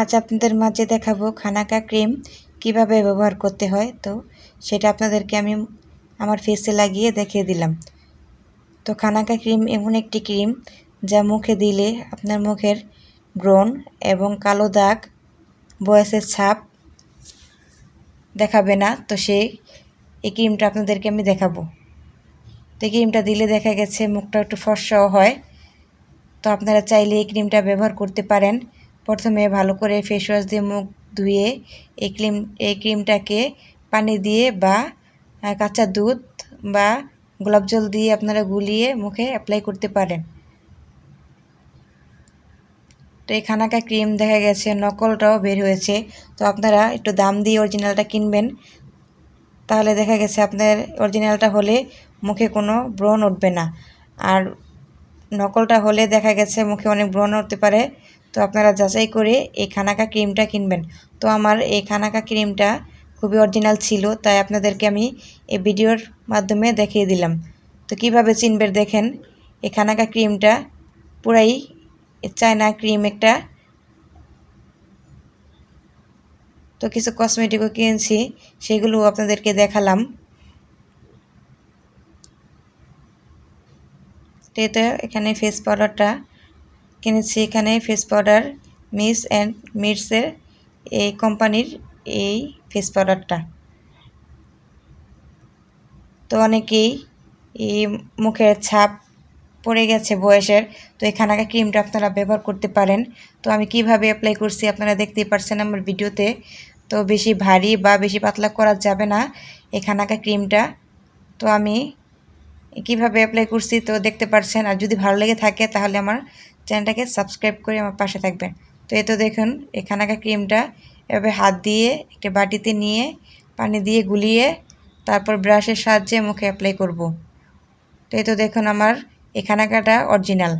আজ আপনাদের মাঝে দেখাবো খানাকা ক্রিম কীভাবে ব্যবহার করতে হয়। তো সেটা আপনাদেরকে আমি আমার ফেসে লাগিয়ে দেখিয়ে দিলাম। তো খানাকা ক্রিম এমন একটি ক্রিম যা মুখে দিলে আপনার মুখের ব্রণ এবং কালো দাগ, বয়সের ছাপ দেখাবে না। তো সেই এই ক্রিমটা আপনাদেরকে আমি দেখাবো। তো এই ক্রিমটা দিলে দেখা গেছে মুখটা একটু ফর্সাও হয়। তো আপনারা চাইলে এই ক্রিমটা ব্যবহার করতে পারেন। প্রথমে ভালো করে ফেস ওয়াশ দিয়ে মুখ ধুয়ে এই ক্রিম এই ক্রিমটাকে পানি দিয়ে বা কাঁচা দুধ বা গোলাপ জল দিয়ে আপনারা গুলিয়ে মুখে অ্যাপ্লাই করতে পারেন। তো এই ক্রিম দেখা গেছে, নকলটাও বের হয়েছে। তো আপনারা একটু দাম দিয়ে অরিজিনালটা কিনবেন। তাহলে দেখা গেছে আপনার অরিজিনালটা হলে মুখে কোনো ব্রণ উঠবে না। আর নকলটা হলে দেখা গেছে মুখে অনেক ব্রণ উঠতে পারে। তো আপনারা যাচাই করে এই খানাকা ক্রিমটা কিনবেন। তো আমার এই খানাকা ক্রিমটা খুবই অরিজিনাল ছিল, তাই আপনাদেরকে আমি এই ভিডিওর মাধ্যমে দেখিয়ে দিলাম। তো কীভাবে চিনবেন দেখেন, এই খানাকা ক্রিমটা পুরাই চায়না ক্রিম একটা। তো কিছু কসমেটিকও কিনেছি, সেগুলো আপনাদেরকে দেখালাম। তো এখানে ফেস পাউডারটা কিনেছি এখানে ফেস পাউডার মিস অ্যান্ড মিটসের এই কোম্পানির এই ফেস পাউডারটা তো অনেকেই এই মুখের ছাপ পড়ে গেছে বয়সের, তো এই খানাকা ক্রিমটা আপনারা ব্যবহার করতে পারেন। তো আমি কীভাবে অ্যাপ্লাই করছি আপনারা দেখতেই পারছেন আমার ভিডিওতে। তো বেশি ভারী বা বেশি পাতলা করা যাবে না এই খানাকা ক্রিমটা তো আমি কীভাবে অ্যাপ্লাই করছি তো দেখতে পারছেন। আর যদি ভালো লেগে থাকে, তাহলে আমার চ্যানেলটাকে সাবস্ক্রাইব করে আমার পাশে থাকবেন। তো এ তো দেখুন এই খানাকা ক্রিমটা এভাবে হাত দিয়ে, একটা বাটিতে নিয়ে, পানি দিয়ে গুলিয়ে, তারপর ব্রাশের সাহায্যে মুখে অ্যাপ্লাই করব। তো এ তো দেখুন আমার এই খানাকাটা অরিজিনাল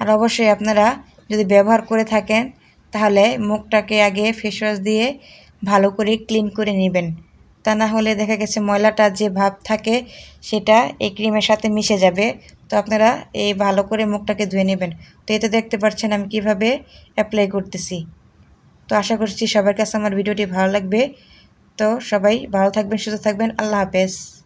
আর অবশ্যই আপনারা যদি ব্যবহার করে থাকেন, তাহলে মুখটাকে আগে ফেস ওয়াশ দিয়ে ভালো করে ক্লিন করে নেবেন। তা না হলে দেখা গেছে ময়লাটা যে ভাব থাকে, সেটা এই ক্রিমের সাথে মিশে যাবে। তো আপনারা এই ভালো করে মুখটাকে ধুয়ে নেবেন। তো এতে দেখতে পাচ্ছেন আমি কীভাবে অ্যাপ্লাই করতেছি। তো আশা করছি সবার কাছে আমার ভিডিওটি ভালো লাগবে। তো সবাই ভালো থাকবেন, সুস্থ থাকবেন। আল্লাহ হাফেজ।